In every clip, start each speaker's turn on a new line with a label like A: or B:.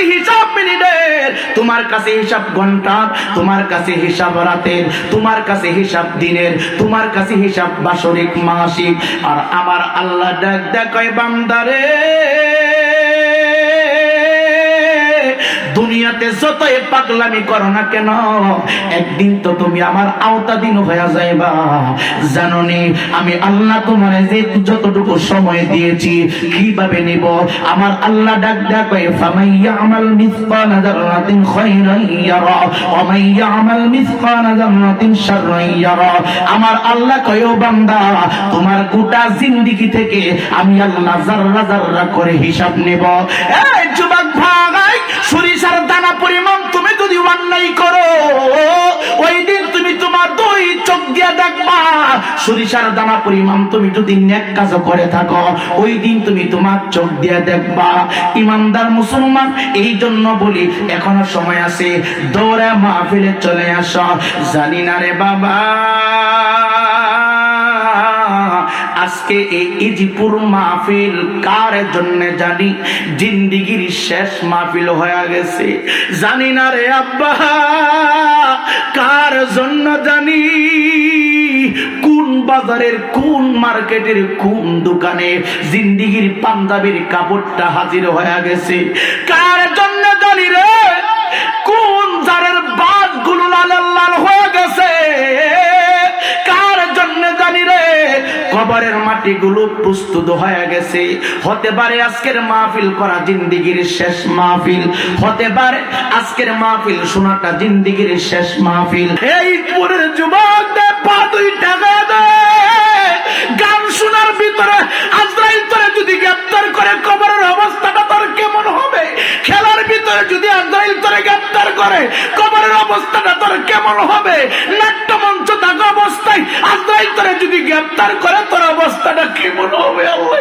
A: কাছে হিসাব মিনিটের তোমার কাছে হিসাব ঘণ্টা, তোমার কাছে হিসাব রাতের, তোমার কাছে হিসাব দিনের, তোমার কাছে হিসাব বাসরিক মাসিক। আর আমার আল্লাহ ডাক দেখায় বান্দারে। দুনিয়াতে যতই পাগলামি করো না কেন, একদিন তো তুমি আমার আওতাধীন হয়ে যাইবা। জাননি, আমি আল্লাহ তোমার যে যতটুকু সময় দিয়েছি, কীভাবে নিব? আমার আল্লাহ ডাক ডাকে ফামাইয়া আমাল মিসকাল যাররাতিন খায়রান ইয়ারা ওয়া মাইয়া আমাল মিসকাল যাররাতিন শাররান ইয়ারা। আমার আল্লাহ কয়, ও বান্দা, তোমার গোটা জিন্দেগি থেকে আমি আল্লাহ জাররা জাররা করে হিসাব নেব। এই যুবক ভাই, সরিষার দানা পরিমাণ তুমি যদি অন্যায় করো, ওই দিন তুমি তোমার দুই চোখ দিয়ে দেখবা, সরিষার দানা পরিমাণ তুমি যদি নেক কাজ করে থাকো, ওই দিন তুমি তোমার চোখ দিয়ে দেখবা। ইমানদার মুসলমান, এই জন্য বলি, এখনও সময় আছে, দৌড়ে মাহফিলে চলে আস। জানি না রে বাবা। আজকে এই ইজিপুর মাহফিল কার জন্য জানি? জিন্দিগির শেষ মাহফিল হয়ে গেছে। জানি না রে আব্বা, কার জন্য জানি? কোন বাজারের, কোন মার্কেটের, কোন দোকানে জিন্দিগির পাঞ্জাবির কাপড়টা হাজির হয়ে গেছে? কার জন্য জানি রে? কোন জারের বাদগুলো লাল লাল কবরের মাটিগুলো প্রস্তুত হয়ে গেছে। হতে পারে আজকের মাহফিল করা জিন্দিগির শেষ মাহফিল। হতে পারে আজকের মাহফিল শোনাটা জিন্দিগির শেষ মাহফিল। এই পুরের যুবক পা দুই টাকা দে। গান শোনার ভিতরে আজরাইল তোরে যদি গ্রেপ্তার করে, কবরের হবে যদি আজরাইল তোরে করে, কবরের অবস্থাটা তোর কেমন হবে? নাট্যমঞ্চ থাকা অবস্থায় আজরাইল তোরে যদি করে, তোর অবস্থাটা কেমন হবে? আল্লাহ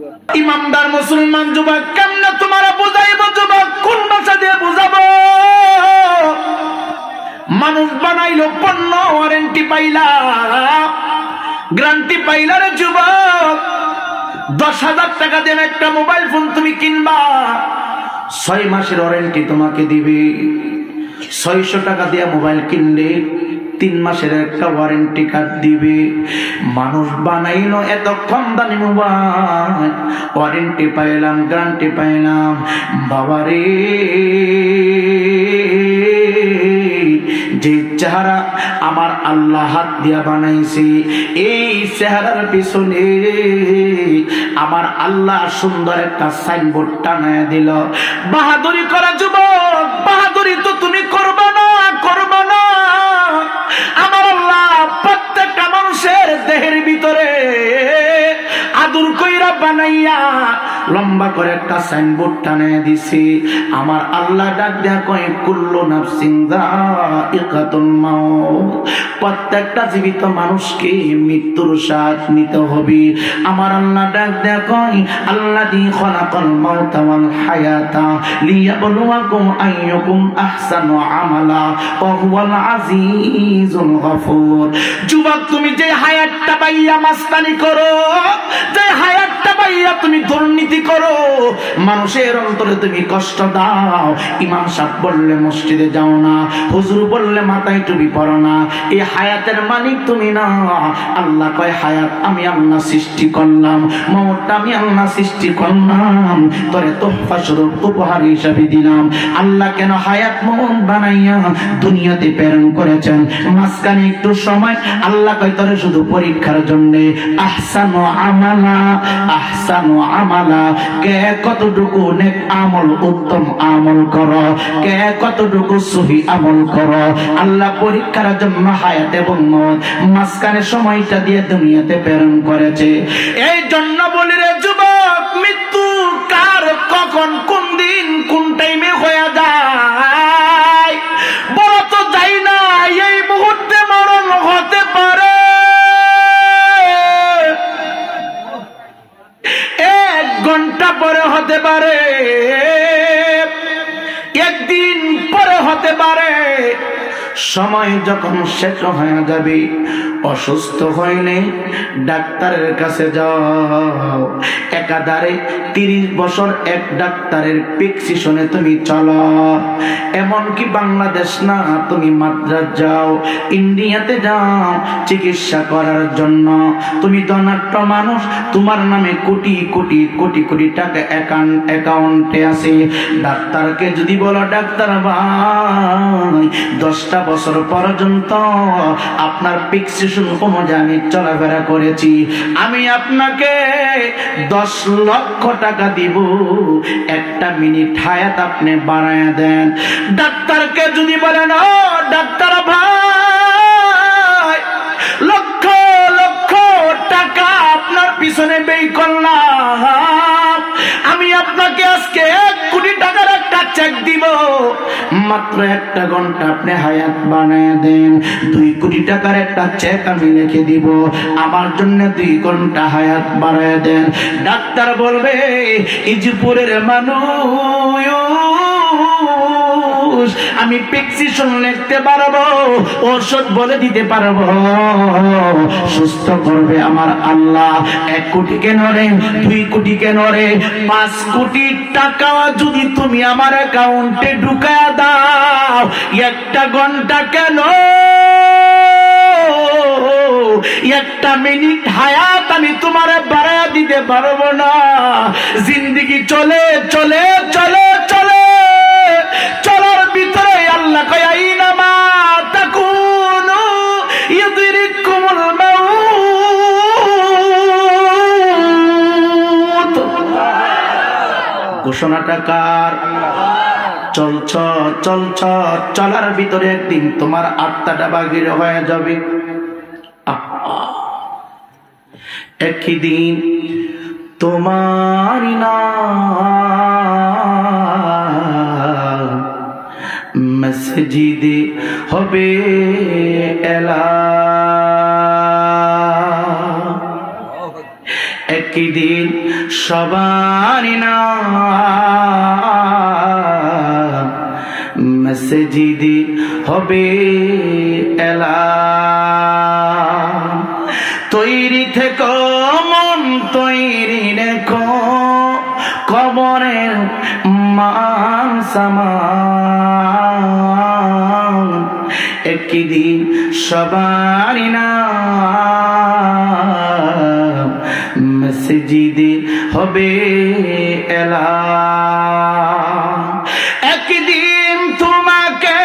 A: জানে। মুসলমান যুবক, কেমনে তোমার বুঝাইব যুবক? কোন ভাষা দিয়ে বুঝাবো? মানুষ বানাইলো পণ্য ওয়ারেন্টি পাইলা। গ্যারান্টি পাইলার যুবক। দশ হাজার টাকা দিয়ে একটা মোবাইল ফোন তুমি কিনবা। ছয় মাসের ওয়ারেন্টি তোমাকে দিবে। ছয়শো টাকা দিয়ে মোবাইল কিনলে তিন মাসের একটা ওয়ারেন্টি কার্ড দিবে। মানুষ বানাইলো এত কম দামি মোবাইল। ওয়ারেন্টি পাইলাম, গ্যারান্টি পাইলাম। বাবারে। যে চেহারা আমার আল্লাহ হাত দিয়া বানাইছে, এই চেহারার পিছনে আমার আল্লাহ সুন্দর একটা সাইনবোর্ড টানায় দিল। বাহাদুরি করা যুবক, বাহাদুরি তো তুমি করবে না করবে না। আমার আল্লাহ প্রত্যেকটা মানুষের দেহের ভিতরে আদুর কইরা বানাইয়া লম্বা করে একটা সাইনবোর্ড টানায় দিছে। আমার আল্লাহ ডাক দেয়া কয়, কুল্লু নাফসিং যায়িকাতুল মাউত। প্রত্যেকটা জীবিত মানুষকে মৃত্যুর স্বাদ নিতে হবে। আমার আল্লাহ ডাক দেয়া কয়, আল্লাযী খলাকাল মাউতা ওয়াল হায়াতা লিয়াবলুয়াকুম আইয়ুকুম আহসানু আমালা ওয়া হুয়াল আজিজুল গফুর। যুবক, তুমি যে হায়াতটা পাইয়া মাস্তানি করো, যে আল্লাহ সৃষ্টি করলাম। তোরে স্বরূপ উপহার হিসাবে দিলাম। আল্লাহ কেন হায়াত মন বানাইয়া দুনিয়াতে প্রেরণ করেছেন? মাঝখানে একটু সময়, আল্লাহ কয়, তোরে শুধু পরীক্ষার জন্য আহসানু আমালা আহসানু আমালা। কে কতটুকু নেক আমল, উত্তম আমল কে কতটুকু সহি আমল আল্লাহ পরীক্ষার জন্য হায়াত এবং মাঝখানে সময়টা দিয়ে দুনিয়াতে প্রেরণ করেছে। এই জন্য বলি রে যুবক, মৃত্যু কার, কখন, কোন দিন, কোন টাইমে হয়ে পরে হতে পারে একদিন পরে হতে পারে সময় যখন শেষ হয়ে যাবে অসুস্থ হইলে ডাক্তারের কাছে যাও। একাধারে তিরিশ বছর এক ডাক্তারের প্রেসক্রিপশনে তুমি চলো। এমনকি বাংলাদেশ না, তুমি মাদ্রাস যাও, ইন্ডিয়াতে যাও চিকিৎসা করার জন্য। তুমি ধনাট্য মানুষ, তোমার নামে কোটি কোটি কোটি কোটি টাকা অ্যাকাউন্ট অ্যাকাউন্টে আছে। ডাক্তারকে যদি বলো, ডাক্তার ভাই, দশটা বছর পর্যন্ত আপনার প্রেসক্রিপশন অনুযায়ী আমি চলাফেরা করেছি। আমি আপনাকে দশ লক্ষ টাকা দিব। একটা মিনিট হায়াত আপনি বাড়ায় দেন। ডাক্তারকে যদি বলেন ডাক্তার ভাই, লক্ষ লক্ষ টাকা আপনার পিছনে ব্যয় করলাম। আমি আপনাকে আজকে এক কোটি টাকার একটা চেক দিব। মাত্র একটা ঘণ্টা আপনি হায়াত বানায় দেন। দুই কোটি টাকার একটা চেক আমি লিখে দিব। আমার জন্য দুই ঘণ্টা হায়াত বাড়ায় দেন। ডাক্তার বলবে, ইজপুরের মানুষ আমি প্রেসক্রিপশন লিখতে পারব, ওষুধ বলে দিতে পারব। সুস্থ করবে আমার আল্লাহ। এক কোটি কেন রে? দুই কোটি কেন রে? পাঁচ কোটি টাকা যদি তুমি আমার অ্যাকাউন্টে ঢুকায় দাও, একটা ঘণ্টা কেন? একটা মিনিট হায়াত আমি তোমার বাড়ায় দিতে পারব না। জিন্দিগি চলে চলে চলে চলে ঘোষণাটা কার? চলছ চলছ চলার ভিতরে একদিন তোমার আত্মাটা বাগির হয়ে যাবে। একই দিন তোমার মসজিদে হবে এলা। একই দিন সবার না মসজিদে হবে এলা তৈরি থেকো, মন তৈরি রেখো, কবরের মান সামান। একই দিন সবারই না মসজিদে হবে এলা। একদিন তোমাকে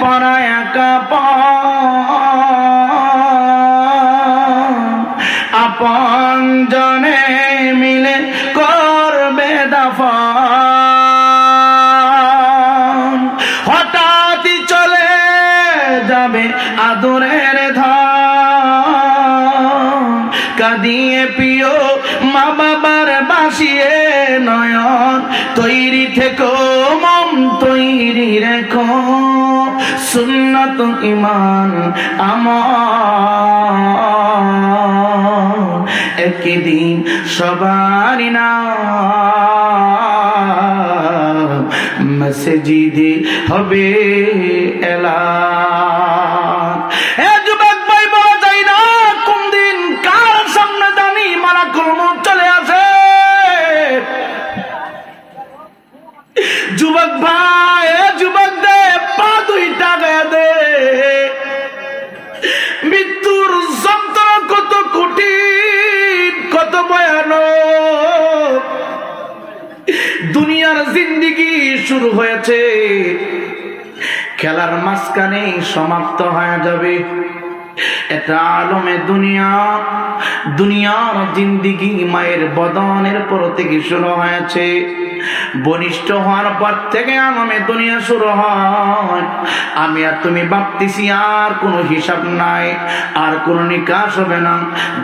A: পরায় আপন জনে তৈরি মম তৈরি রেখো সুন্নত ইমান আমার। একদিন সবারই না মসজিদে হবে এলা শুরু হয়েছে। খেলার মাঝখানে সমাপ্ত হয়ে যাবে। এটা আলমে দুনিয়া। দুনিয়ার জিন্দিগি মায়ের বদনের পর থেকে শুরু হয়েছে। বনিষ্ঠ হওয়ার পর থেকে আলমে দুনিয়া শুরু হয়। আমি আর তুমি ভাবতেছি আর কোনো হিসাব নাই, আর কোনো নিকাশ হবে না,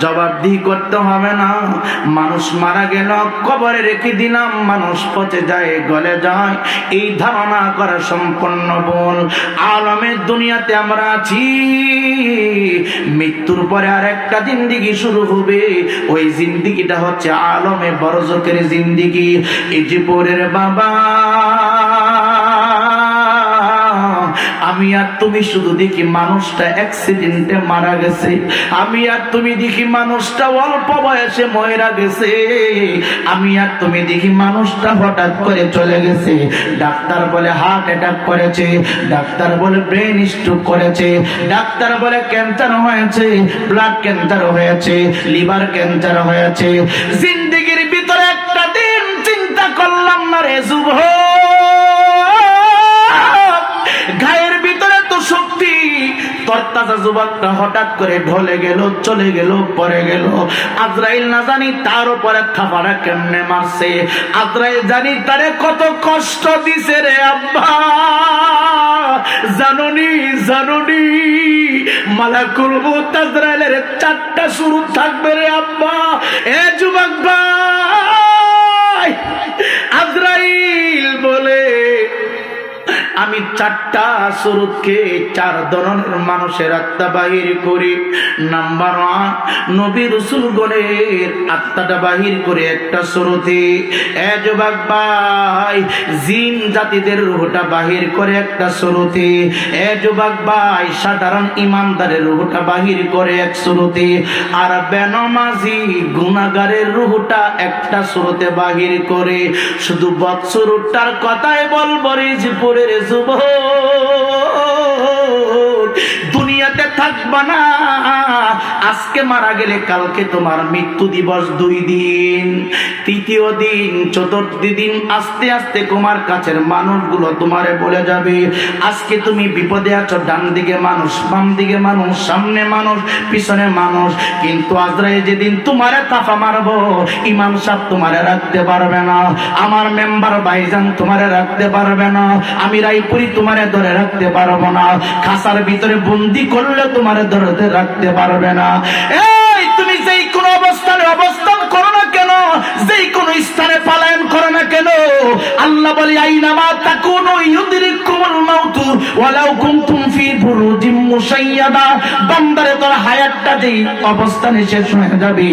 A: জবাবদিহি করতে হবে না। মানুষ মারা গেল, কবরে রেখে দিলাম, মানুষ পচে যায়, গলে যায়। এই ধারণা করা সম্পন্ন বল আলমের দুনিয়াতে আমরা আছি। মৃত্যুর পরে আর একটা জিন্দিগি শুরু হবে। ওই জিন্দিগিটা হচ্ছে আলমে বড়জকের জিন্দিগি। এই যে পরের বাবা। আমি আর তুমি শুধু দেখি মানুষটা অ্যাক্সিডেন্টে মারা গেছে। আমি আর তুমি দেখি মানুষটা অল্প বয়সে ময়রা গেছে। আমি আর তুমি দেখি মানুষটা হঠাৎ করে চলে গেছে। ডাক্তার বলে হার্ট অ্যাটাক করেছে। ডাক্তার বলে ব্রেন স্ট্রোক করেছে। ডাক্তার বলে ক্যান্সার হয়েছে। ব্লাড ক্যান্সার হয়েছে। লিভার ক্যান্সার হয়েছে। জিন্দিগির করলাম না রে শুভ গায়ের ভিতরে তো শক্তি। তরতাজা যুবকটা হঠাৎ করে ঢলে গেল, চলে গেল পরে গেল। আজরাইল না জানি তার উপরে থাপারা কেমনে মারছে। আজরাইল জানি তারে কত কষ্ট দিছে রে আব্বা। জাননি জাননি, মালাকুল মুতাজরাইলের চারটা শুরু থাকবে রে আব্বা। এ যুবক ভাই! আজরাইল বলে আমি চারটা সুরতকে চার ধরনের মানুষের আত্মা বাহির করি। নাম্বার ওয়ান নবী রসুল গণের আত্মাটা বাহির করে একটা সুরতে। এজবাক ভাই, জিন জাতিদের রুহটা বাহির করে একটা সুরতে। এজবাক ভাই, সাধারণ ইমানদারের রুহটা বাহির করে এক সুরতে। আর বেনমাজি গুনাগারের রুহটা একটা সুরতে বাহির করে। শুধু বৎসরুটার কথাই বলব রিজপুরের যুব দুনিয়াতে থাকবা না। আজকে মারা গেলে কালকে তোমার মৃত্যু দিবস দুই দিন। তৃতীয় দিন, চতুর্থ দিন, আস্তে আস্তে তোমার কাছের মানুষগুলো তোমারে বলে যাবে, আজকে তুমি বিপদে আছো ডান দিকে মানুষ বাম দিকে মানুষ, সামনে মানুষ, পিছনে মানুষ। কিন্তু আজরাই যেদিন তোমারে তাফা মারবো, ইমাম সাহেব তোমারে রাখতে পারবে না। আমার মেম্বার ভাইজান তোমারে রাখতে পারবে না। আমি রায়পুরি তোমারে ধরে রাখতে পারব না। খাসার ভিতরে বন্দি করলে তোমারে ধরে রাখতে পারবে না। তুমি যেই কোনো অবস্থানে অবস্থান করো না কেন, যেই কোনো স্থানে পালায়ন করো না কেন, আল্লাহ বলে, আইনামা তাকুনু ইউদরিকুমুল মাউতু ওয়ালাউ ফি বান্দারে, তোর হায়াতটা যেই অবস্থানে শেষ হয়ে যাবে।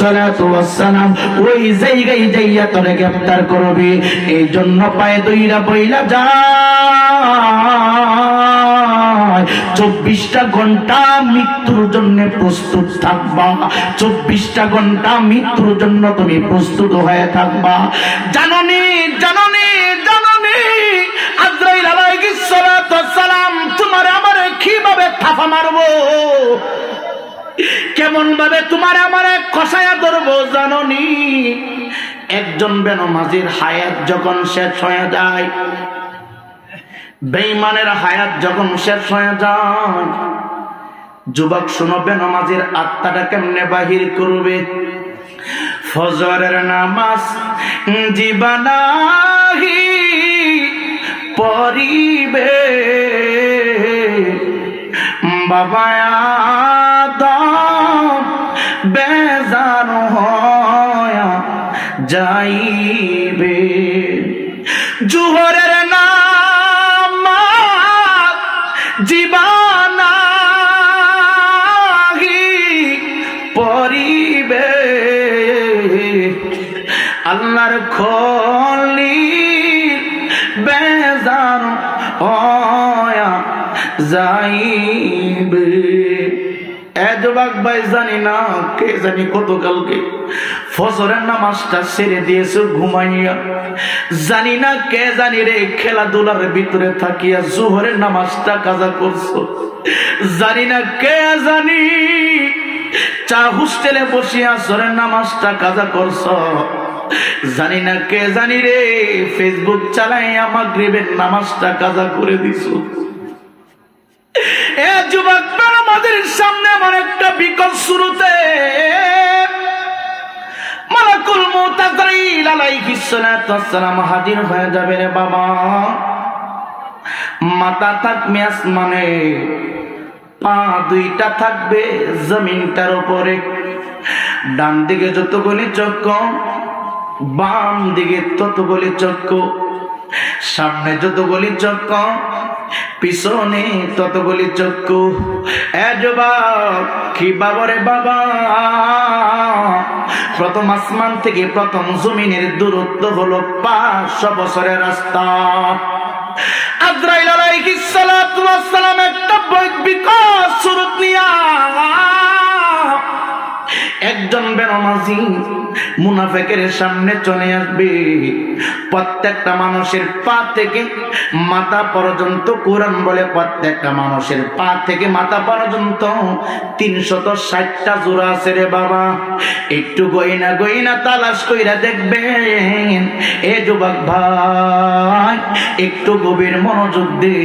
A: সালাতু ওয়াসসালাম ওই জায়গায় যাইয়া তোরে গ্রেফতার করবে। এই জন্য পায়ে দইরা বইলা যায় চব্বিশটা ঘণ্টা মৃত্যুর জন্য প্রস্তুত থাকবা। চব্বিশটা ঘণ্টা মৃত্যুর জন্য তুমি প্রস্তুত হয়ে থাকবা। জাননি জাননি জাননি, আজরাইল আলাইহিস সালাতু ওয়াসসালাম, তোমার আমারে কীভাবে থাপা মারবো? কেমন ভাবে তোমার আমার কষায়া ধরবো জাননি? একজন বেনমাজির হায়াত যখন শেষ হয়ে যায় বেঈমানের হায়াত যখন শেষ হয়ে যায় যুবক শুনো বেনমাজির আত্মাটা কেমনে বাহির করবে? ফজরের নামাজ জীবনাহি পরিবে বাবা বেজার হয়া যাইবে। আল্লাহর খলি বেজার যাইবে। জানি না কে, জানি কত কালকে ফসরের নামাজটা জানি না খেলাধুলার ভিতরে থাকিয়া জোহরের নামাজটা কাজা করছ। জানি না কে, জানি চা হোস্টেলে বসিয়া সরের নামাজটা কাজা করছ। জানি না কে জানি রে ফেসবুক চালাই আমার গ্রেবের নামাজটা কাজা করে দিছো। এ যুবক, আমাদের সামনে আমার একটা বিকল শুরুতে মালাকুল হাজির হয়ে যাবে রে বাবা। মাথা থাকবে আসমানে, পা দুইটা থাকবে জমিনটার উপরে। ডান দিকে যতগুলি চক্র বাম দিকে ততগুলি চক্র সামনে যতগুলি চক্র পিছনে ততগুলি চক্ষু কি বাবরে বাবা? প্রথম আসমান থেকে প্রথম জমিনের দূরত্ব হলো পাঁচশো বছরের রাস্তা। আজরাইল আলাইহিস সালাম একটা বিকট সুরত নিয়া একজন বেনামাজি মুনাফেকের সামনে চলে আসবে। প্রত্যেকটা মানুষের পা থেকে মাথা পর্যন্ত, কোরআন বলে প্রত্যেকটা মানুষের পা থেকে মাথা পর্যন্ত তিনশত ষাটটা জোড়া আছে রে বাবা। একটু গইনা গইনা তালাশ কইরা দেখবেন। এ যুবক ভাই, একটু গভীর মনোযোগ দে।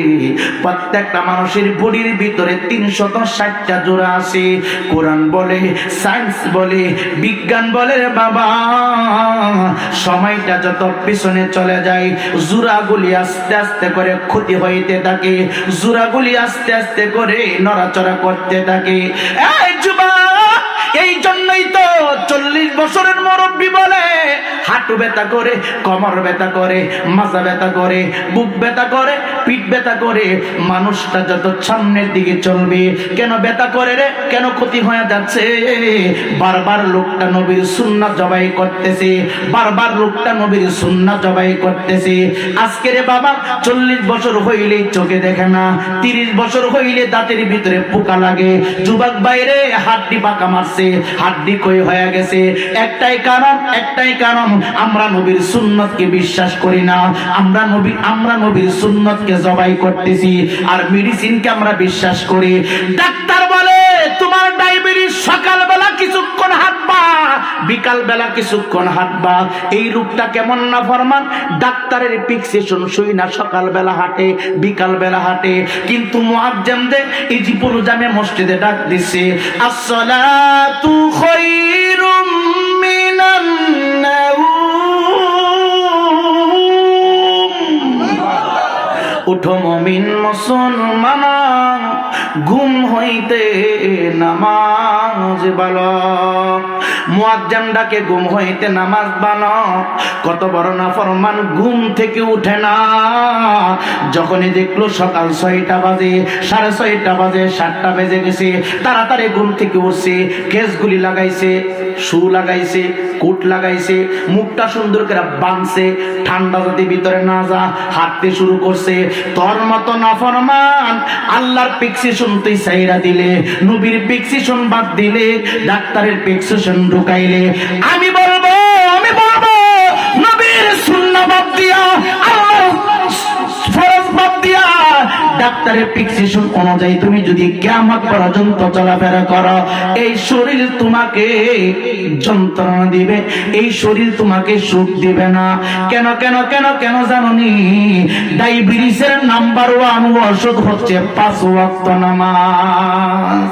A: প্রত্যেকটা মানুষের বডির ভিতরে তিনশত ষাটটা জোড়া আছে। কোরআন বলে সায়েন্স বলে, বিজ্ঞান বলে বাবা, সময়টা যত পিছনে চলে যায় জুরাগুলি আস্তে আস্তে করে ক্ষতি হইতে থাকে জুরাগুলি আস্তে আস্তে করে নড়াচড়া করতে থাকে। এই যুবক! হাঁটু ব্যথা করে, কমর ব্যথা করে মাথা ব্যথা করে, বুক ব্যথা করে, পিঠ ব্যথা করে, মানুষটা যত সামনের দিকে চলবে, কেন ব্যথা করে রে? কেন ক্ষতি হয়ে যাচ্ছে? বারবার লোকটা নবীর সুন্না জবাই করতেছে, বারবার লোকটা নবীর সুন্না জবাই করতেছে। আজকে রে বাবা, চল্লিশ বছর হইলে চোখে দেখে না, তিরিশ বছর হইলে দাঁতের ভিতরে পোকা লাগে। যুবক বাইরে হাড্ডি পাকা মারছে, হাড্ডি কই হয়ে গেছে। একটাই কারণ একটাই কারণ আমরা নবীর সুন্নতকে বিশ্বাস করি না। আমরা নবী আমরা নবীর সুন্নতকে জবাই করতেছি আর মেডিসিনকে আমরা বিশ্বাস করি। ডাক্তার বলে, তোমার ডায়াবেটিস সকালবেলা কিছুক্ষণ হাঁটবা বিকাল বেলা কিছুক্ষণ হাঁটবা। এই রূপটা কেমন না ফরমান? ডাক্তারের পিক্সেশন শুই না, সকালবেলা হাঁটে বিকাল বেলা হাঁটে। কিন্তু মুআজ্জামদের এই জীবন জামে মসজিদে ডাক দিছে, আসসালাতু খায়রুম উঠো মমিন মুসলমান ঘুম হইতে নামাজ বাল। মুয়াজ্জাম ডাকে ঘুম হইতে নামাজ বাল কত বড় না ফরমান ঘুম থেকে উঠে না। যখনই দেখল সকাল ছয়টা বাজে, সাড়ে ছয়টা বাজে, সাতটা বেজে গেছে, তাড়াতাড়ি ঘুম থেকে উঠছে কেসগুলি লাগাইছে, শু লাগাইছে, কোট লাগাইছে, মুখটা সুন্দর করে বাঁধছে, ঠান্ডা যদি ভিতরে না যা, হাঁটতে শুরু করছে। তোর মতো নাফরমান আল্লাহর পিক্সিশন তুই সাইরা দিলে, নবীর পিক্সিশন বাদ দিলে, ডাক্তারের পিক্সিশন ঢুকাইলে, আমি বলব আমি বলব, নবীর সুন্নাহ বাদ দিয়া ডাক্তারের চলাফেরা করো, এই শরীর তোমাকে যন্ত্রণা দিবে, এই শরীর তোমাকে সুখ দিবে না। কেন কেন কেন কেন ডায়াবেটিসের নাম্বার ওয়ান ওষুধ হচ্ছে পাঁচ নামাজ।